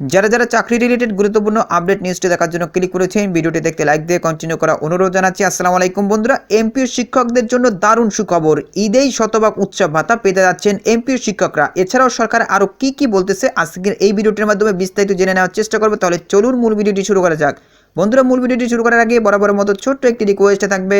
যারা যারা চাকরি রিলেটেড গুরুত্বপূর্ণ আপডেট নিউজটি দেখার জন্য ক্লিক করেছেন, ভিডিওটি দেখতে লাইক দিয়ে কন্টিনিউ করা অনুরোধ জানাচ্ছি। আসসালামু আলাইকুম বন্ধুরা এমপিও শিক্ষকদের জন্য দারুণ সুখবর। ঈদেই শতভাগ উৎসব ভাতা পেতে যাচ্ছেন এমপিও শিক্ষকরা। এছাড়াও সরকার আরও কি কি বলতেছে আজকের এই ভিডিওটির মাধ্যমে বিস্তারিত জেনে নেওয়ার চেষ্টা করবে। তাহলে চলুন মূল ভিডিওটি শুরু করা যাক। বন্ধুরা, মূল ভিডিওটি শুরু করার আগে বরাবর মতো ছোট্ট একটি রিকোয়েস্টে থাকবে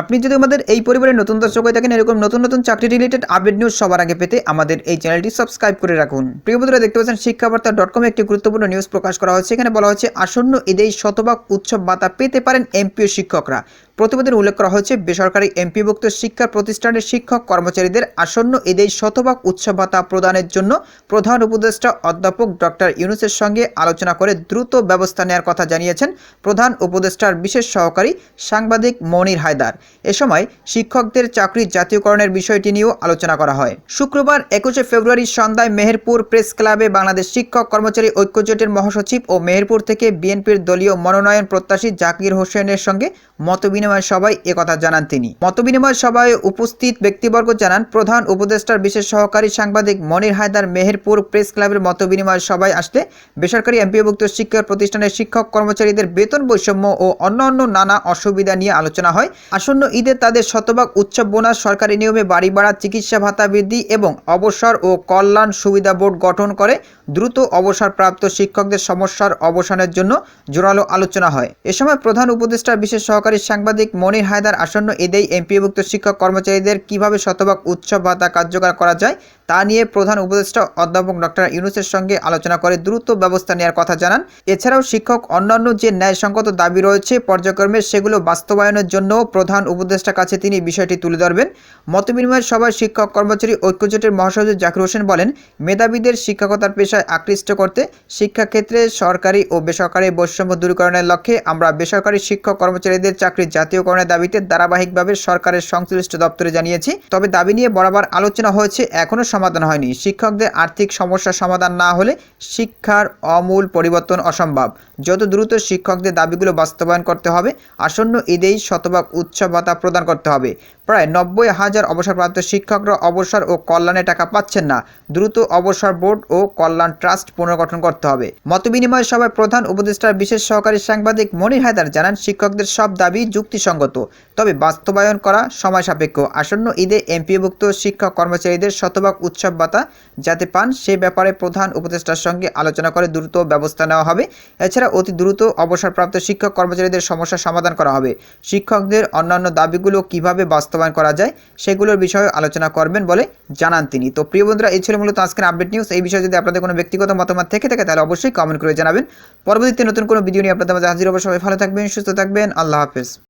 আপনি যদি আমাদের এই পরিবারে নতুন দর্শক হয়ে থাকেন, এরকম নতুন নতুন চাকরি রিলেটেড আপডেট নিউজ সবার আগে পেতে আমাদের এই চ্যানেলটি সাবস্ক্রাইব করে রাখুন। প্রিয় বন্ধুরা, দেখতে পাচ্ছেন শিক্ষাবার্তা ডট কমে একটি গুরুত্বপূর্ণ নিউজ প্রকাশ করা হয়েছে এখানে বলা হচ্ছে, আসন্ন ঈদেই শতভাগ উৎসব ভাতা পেতে পারেন এমপিও শিক্ষকরা। প্রতিবেদনে উল্লেখ করা হয়েছে, বেসরকারি এমপিভুক্ত শিক্ষা প্রতিষ্ঠানের শিক্ষক কর্মচারীদের আসন্ন ঈদেই শতভাগ উৎসব ভাতা প্রদানের জন্য প্রধান উপদেষ্টা অধ্যাপক ডক্টর ইউনুসের সঙ্গে আলোচনা করে দ্রুত ব্যবস্থা নেওয়ার কথা জানিয়েছেন প্রধান উপদেষ্টার বিশেষ সহকারী সাংবাদিক মনির হায়দার। এ সময় শিক্ষকদের চাকরি জাতীয়করণের বিষয়টি নিয়েও আলোচনা করা হয়। শুক্রবার একুশে ফেব্রুয়ারি সন্ধ্যায় মেহেরপুর প্রেস ক্লাবে বাংলাদেশ শিক্ষক কর্মচারী ঐক্যজোটের মহাসচিব ও মেহেরপুর থেকে বিএনপির দলীয় মনোনয়ন প্রত্যাশী জাকির হোসেনের সঙ্গে মতবিনিময় সভায় একথা জানান তিনি। মতবিনিময় সভায় উপস্থিত ব্যক্তিবর্গ জানান, প্রধান উপদেষ্টার বিশেষ সহকারী সাংবাদিক মনির হায়দার মেহেরপুর প্রেস ক্লাবের মতবিনিময় সভায় আসলে বেসরকারি এমপিভুক্ত শিক্ষা প্রতিষ্ঠানের শিক্ষক কর্মচারীদের বেতন বৈষম্য ও অন্যান্য নানা অসুবিধা নিয়ে আলোচনা হয়। আসন্ন ঈদে তাদের শতভাগ উৎসব বোনাস, সরকারি নিয়মে বাড়ি ভাড়া, চিকিৎসা ভাতা বৃদ্ধি এবং অবসর ও কল্যাণ সুবিধা বোর্ড গঠন করে দ্রুত অবসরপ্রাপ্ত শিক্ষকদের সমস্যার অবসানের জন্য জোরালো আলোচনা হয়। এ সময় প্রধান উপদেষ্টার বিশেষ সহকারী সাংবাদিক মনির হায়দার আসন্ন ঈদেই এমপিভুক্ত শিক্ষক কর্মচারীদের কীভাবে শতভাগ উৎসব ভাতা কার্যকর করা যায় তা নিয়ে প্রধান উপদেষ্টা অধ্যাপক ডক্টর ইউনুসের সঙ্গে আলোচনা করে দ্রুত ব্যবস্থা নেওয়ার কথা জানান। এছাড়াও শিক্ষক অন্যান্য যে ন্যায়সঙ্গত দাবি রয়েছে পর্যায়ক্রমে সেগুলো বাস্তবায়নের জন্য প্রধান উপদেষ্টার কাছে তিনি বিষয়টি তুলে ধরবেন। মতবিনিময়ের সভায় শিক্ষক কর্মচারী ঐক্যজোটের মহাসচিব জাকির হোসেন বলেন, মেধাবীদের শিক্ষকতার পেশায় আকৃষ্ট করতে শিক্ষাক্ষেত্রে সরকারি ও বেসরকারি বৈষম্য দূরীকরণের লক্ষ্যে আমরা বেসরকারি শিক্ষক কর্মচারীদের চাকরি জাতীয়করণের দাবিতে ধারাবাহিকভাবে সরকারের সংশ্লিষ্ট দপ্তরে জানিয়েছি। তবে দাবি নিয়ে বরাবর আলোচনা হয়েছে, এখনও সমাধান হয়নি। শিক্ষকদের আর্থিক সমস্যার সমাধান না হলে শিক্ষার অমূল পরিবর্তন অসম্ভব। যত দ্রুত শিক্ষকদের দাবিগুলো বাস্তবায়ন করতে হবে, আসন্ন ঈদেই শতভাগ উৎসব ভাতা প্রদান করতে হবে। প্রায় নব্বই হাজার অবসরপ্রাপ্ত শিক্ষকরা অবসর ও কল্যাণে টাকা পাচ্ছেন না। দ্রুত অবসর বোর্ড ও কল্যাণ ট্রাস্ট পুনর্গঠন করতে হবে। মতবিনিময় সভায় প্রধান উপদেষ্টার বিশেষ সহকারী সাংবাদিক মনির হায়দার জানান, শিক্ষকদের সব দাবি যুক্তিসঙ্গত, তবে বাস্তবায়ন করা সময় সাপেক্ষ। আসন্ন ঈদে এমপিভুক্ত শিক্ষক কর্মচারীদের শতভাগ উৎসব ভাতা যাতে পান, সে ব্যাপারে প্রধান উপদেষ্টার সঙ্গে আলোচনা করে দ্রুত ব্যবস্থা নেওয়া হবে। এছাড়া অতি দ্রুত অবসরপ্রাপ্ত শিক্ষক কর্মচারীদের সমস্যার সমাধান করা হবে। শিক্ষকদের অন্যান্য দাবিগুলো কীভাবে বাস্তবায়ন করা যায়, সেগুলোর বিষয়ে আলোচনা করবেন বলে জানান তিনি। তো প্রিয় বন্ধুরা, এই ছিল মূলত আজকের আপডেট নিউজ। এই বিষয়ে যদি আপনাদের কোনো ব্যক্তিগত মতামত থেকে থাকে, তাহলে অবশ্যই কমেন্ট করে জানাবেন। পরবর্তীতে নতুন কোনো ভিডিও নিয়ে আপনাদের মাঝে হাজির সবাই ভালো থাকবেন, সুস্থ থাকবেন। আল্লাহ হাফেজ।